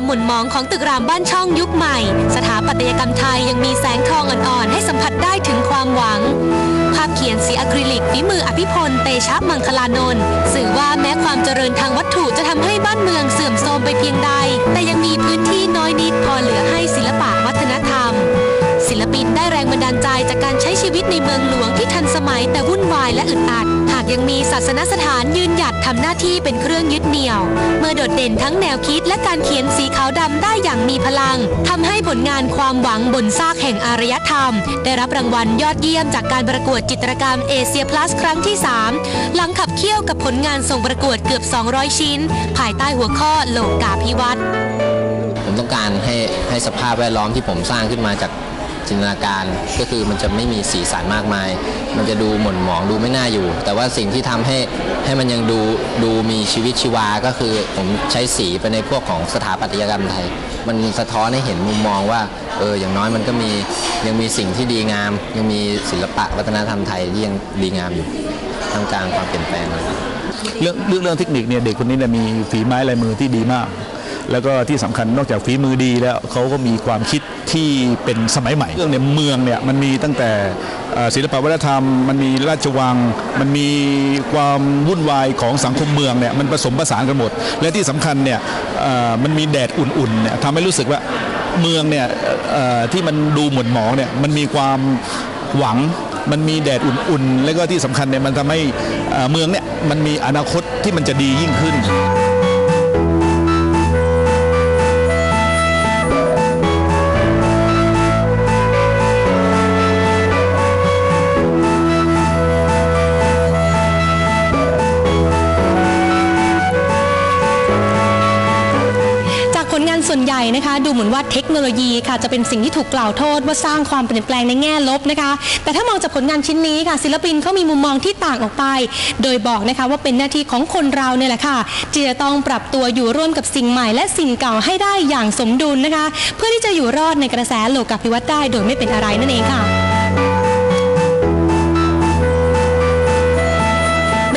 ความหม่นมองของตึกรามบ้านช่องยุคใหม่ สถาปัตยกรรมไทยยังมีแสงทองอ่อนๆ ให้สัมผัสได้ถึงความหวัง ภาพเขียนสีอะคริลิกฝีมืออภิพลเตชะมังคลานนท์สื่อว่าแม้ความเจริญทางวัตถุจะทำให้บ้านเมืองเสื่อมโทรมไปเพียงใด แต่ยังมีพื้นที่น้อยนิดพอเหลือ ลปินได้แรงบันดาลใจจากการใช้ชีวิตในเมืองหลวงที่ทันสมัยแต่วุ่นวายและอึดอัด หากยังมีศาสนสถานยืนหยัดทำหน้าที่เป็นเครื่องยึดเหนี่ยว เมื่อโดดเด่นทั้งแนวคิดและการเขียนสีขาวดำได้อย่างมีพลังทำให้ผลงานความหวังบนซากแห่งอารยธรรม ได้รับรางวัลยอดเยี่ยมจากการประกวดจิตรกรรมเอเชียพลัสครั้งที่ 3 หลังขับเคี่ยวกับผลงานส่งประกวดเกือบ 200 ชิ้น ภายใต้หัวข้อโลกาภิวัตน์ผมต้องการให้ให้สภาพแวดล้อมที่ผมสร้างขึ้นมาจาก จินตนาการก็คือมันจะไม่มีสีสันมากมาย มันจะดูหม่นหมองดูไม่น่าอยู่ แต่ว่าสิ่งที่ทำให้ให้มันยังดูดูมีชีวิตชีวาก็คือผมใช้สีไปในพวกของสถาปัตยกรรมไทย มันสะท้อนให้เห็นมุมมองว่าเอออย่างน้อยมันก็มียังมีสิ่งที่ดีงาม ยังมีศิลปะวัฒนธรรมไทยที่ยังดีงามอยู่ท่ามกลางความเปลี่ยนแปลงเรื่องเรื่องเรื่องเทคนิคเนี่ยเด็กคนนี้เนี่ยมีฝีไม้ลายมือที่ดีมาก แล้วก็ที่สำคัญนอกจากฝีมือดีแล้วเขาก็มีความคิดที่เป็นสมัยใหม่เรื่องเนี่ยเมืองเนี่ยมันมีตั้งแต่ศิลปวัฒนธรรม มันมีราชวัง มันมีความวุ่นวายของสังคมเมืองเนี่ยมันผสมผสานกันหมด และที่สำคัญเนี่ยมันมีแดดอุ่นๆเนี่ยทำให้รู้สึกว่าเมืองเนี่ยที่มันดูหม่นหมองเนี่ยมันมีความหวังมันมีแดดอุ่นๆ แล้วก็ที่สำคัญเนี่ยมันทำให้เมืองเนี่ยมันมีอนาคตที่มันจะดียิ่งขึ้น นะคะ ดูเหมือนว่าเทคโนโลยีค่ะจะเป็นสิ่งที่ถูกกล่าวโทษว่าสร้างความเปลี่ยนแปลงในแง่ลบนะคะ แต่ถ้ามองจากผลงานชิ้นนี้ค่ะ ศิลปินเขามีมุมมองที่ต่างออกไป โดยบอกนะคะว่าเป็นหน้าที่ของคนเราเนี่ยแหละค่ะที่จะต้องปรับตัวอยู่ร่วมกับสิ่งใหม่ และสิ่งเก่าให้ได้อย่างสมดุลนะคะ เพื่อที่จะอยู่รอดในกระแสโลกาภิวัตน์ได้ โดยไม่เป็นอะไรนั่นเองค่ะ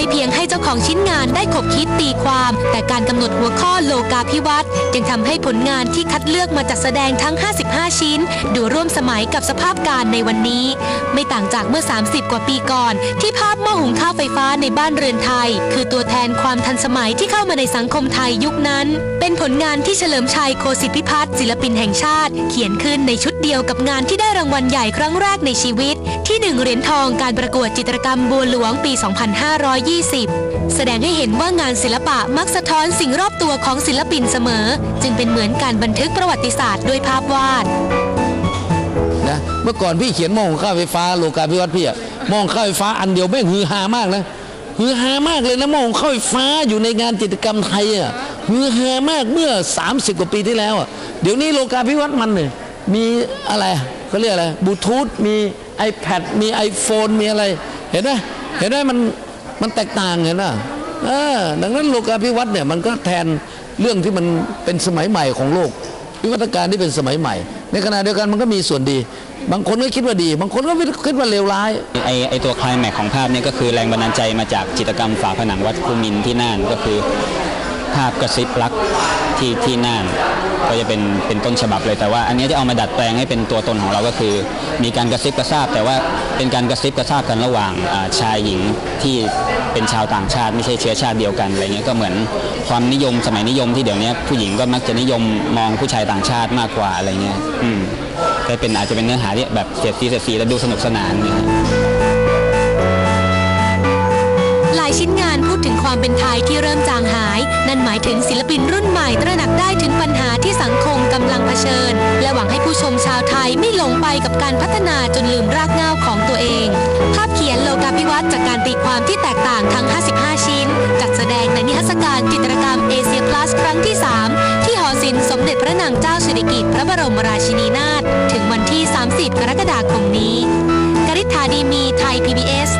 ไม่เพียงให้เจ้าของชิ้นงานได้ขบคิดตีความ แต่การกำหนดหัวข้อโลกาภิวัตน์ยังทำให้ผลงานที่คัดเลือกมาจัดแสดงทั้ง 55 ชิ้น ดูร่วมสมัยกับสภาพการในวันนี้ ไม่ต่างจากเมื่อ 30 กว่าปีก่อน ที่ภาพหม้อหุงข้าวไฟฟ้าในบ้านเรือนไทย คือตัวแทนความทันสมัยที่เข้ามาในสังคมไทยยุคนั้น เป็นผลงานที่เฉลิมชัยโคสิทธิพิพัฒน์ศิลปินแห่งชาติ เขียนขึ้นในชุดเดียวกับงานที่ได้รางวัลใหญ่ครั้งแรกในชีวิต ที่หนึ่งเหรียญทองการประกวดจิตรกรรมบัวหลวงปี 2520แสดงให้เห็นว่างานศิลปะมักสะท้อนสิ่งรอบตัวของศิลปินเสมอ จึงเป็นเหมือนการบันทึกประวัติศาสตร์ด้วยภาพวาดนะเมื่อก่อนพี่เขียนมองข้าวไฟฟ้าโลกาภิวัตน์พี่อะมองข้าวไฟฟ้าอันเดียวแม่งฮือฮามากนะฮือฮามากเลยนะมองข้าวไฟฟ้าอยู่ในงานจิตรกรรมไทยอะฮือฮามากเมื่อ 30 กว่าปีที่แล้วอะเดี๋ยวนี้โลกาภิวัตน์มันเนี่ยมีอะไรเขาเรียกอะไรบลูทูธมี iPad มี iPhone มีอะไร เห็นไหมเห็นไหมมัน มันแตกต่างไงนะดังนั้นโลกาภิวัตน์เนี่ยมันก็แทนเรื่องที่มันเป็นสมัยใหม่ของโลก วิวัฒนาการที่เป็นสมัยใหม่ ในขณะเดียวกันมันก็มีส่วนดี บางคนก็คิดว่าดี บางคนก็คิดว่าเลวร้ายไอไอตัวคลายแม็กของภาพเนี่ยก็คือแรงบันดาลใจมาจากจิตรกรรมฝาผนังวัดคูมินที่น่านก็คือ ภาพกระซิบรักที่ที่น่านก็จะเป็นเป็นต้นฉบับเลยแต่ว่า อันนี้จะเอามาดัดแปลงให้เป็นตัวตนของเราก็คือ มีการกระซิบกระซาบ แต่ว่าเป็นการกระซิบกระซาบกันระหว่างชายหญิงที่เป็นชาวต่างชาติไม่ใช่เชื้อชาติเดียวกันอะไรเงี้ยก็เหมือนความนิยมสมัยนิยมที่เดี๋ยวนี้ผู้หญิงก็มักจะนิยมมองผู้ชายต่างชาติมากกว่าอะไรเงี้ยอืมก็เป็นอาจจะเป็นเนื้อหาที่แบบเสียดสีเสียดสีแล้วดูสนุกสนานเนี่ย ชิ้นงานพูดถึงความเป็นไทยที่เริ่มจางหาย นั่นหมายถึงศิลปินรุ่นใหม่ตระหนักได้ถึงปัญหาที่สังคมกำลังเผชิญ และหวังให้ผู้ชมชาวไทยไม่หลงไปกับการพัฒนาจนลืมรากเหง้าของตัวเอง ภาพเขียนโลกาภิวัตน์จากการตีความที่แตกต่างทั้ง 55 ชิ้น จัดแสดงในนิทรรศการจิตรกรรมเอเชียพลัสครั้งที่ 3 ที่หอศิลป์สมเด็จพระนางเจ้าสิริกิติ์พระบรมราชินีนาถถึงวันที่ 30 กรกฎาคมนี้ กริษฐาดีมีไทย PBS